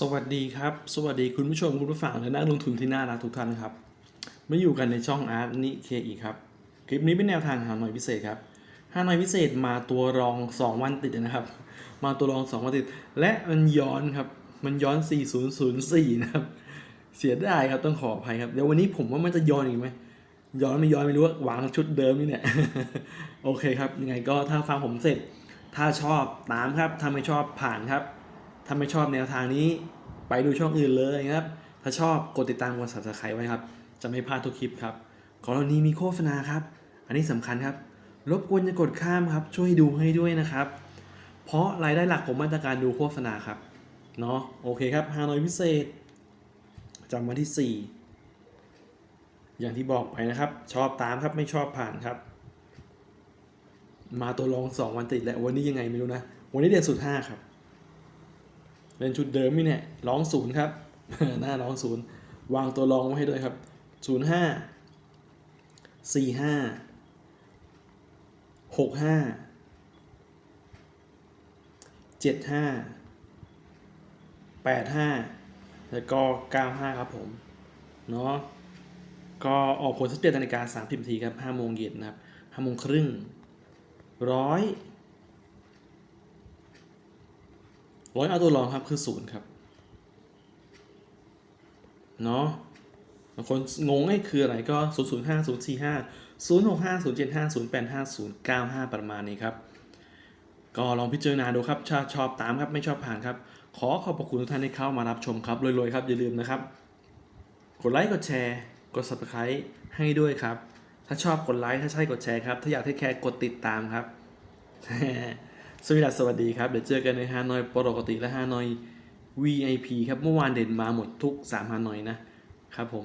สวัสดีครับ สวัสดีคุณผู้ชมคุณผู้ฟังและนักลงทุนที่น่ารักทุกท่านครับมาอยู่กันในช่องอาร์ตนิเคอีครับ คลิปนี้เป็นแนวทางหาหน่อยพิเศษครับหาหน่อยพิเศษมาตัวรอง 2 วันติดนะครับ มาตัวรอง 2 วันติด และมันย้อนครับ มันย้อน 4004 นะครับ เสียดายครับต้องขออภัยครับเดี๋ยววันนี้ผมว่ามันจะย้อนอีกไหมย้อนไม่ย้อนไม่รู้ว่าวางชุดเดิมนี่เนี่ยโอเคครับยังไงก็ถ้าฟังผมเสร็จ ถ้าชอบตามครับถ้าไม่ชอบผ่านครับ ถ้าไม่ชอบแนวทางนี้ไปดูช่องอื่นเลยครับ ถ้าชอบกดติดตามกด subscribe ไว้ครับ จะไม่พลาดทุกคลิปครับของเรานี้มีโฆษณาครับ อันนี้สำคัญครับ รบกวนอย่ากดข้ามครับ ช่วยดูให้ด้วยนะครับ เพราะรายได้หลักผมมาจากการดูโฆษณาครับ เนาะโอเคครับฮานอยพิเศษจำวันที่ 4 อย่างที่บอกไปนะครับ ชอบตามครับไม่ชอบผ่านครับ มาตัวรอง 2 วันติดแล้ววันนี้ยังไงไม่รู้นะ วันนี้เด่นสุด 5 ครับ เป็นชุดเดิมนี่เนี่ยร้องศูนย์ครับ หน้าร้องศูนย์วางตัวรองไว้ให้ด้วยครับศูนย์ห้าสี่ห้าหกห้าเจ็ดห้าแปดห้าแล้วก็เก้าห้าครับผมเนาะก็ออกผลสิบเจ็ดนาฬิกาสามสิบนาทีครับห้าโมงเย็นนะครับห้าโมงครึ่งร้อย ร้อยเอาตัวรองครับคือศูนย์ครับเนาะบางคนงงไอ้คืออะไรก็ 0 0 5 0 4 5 0 6 5 0 7 5 0 8 5 0 9 5 ประมาณนี้ครับ ก็ลองพิจารณาดูครับชอบชอบตามครับไม่ชอบผ่านครับ ขอขอบพระคุณทุกท่านที่เข้ามารับชมครับรวยๆครับ อย่าลืมนะครับ กดไลค์กดแชร์กด subscribe ให้ด้วยครับ ถ้าชอบกดไลค์ถ้าใช่กดแชร์ครับ ถ้าอยากให้แคร์กดติดตามครับ สวัสดีสวัสดีครับ เดี๋ยวเจอกันในฮานอยปกติและฮานอย VIP ครับ เมื่อวานเด่นมาหมดทุก 3 ฮานอยนะครับผม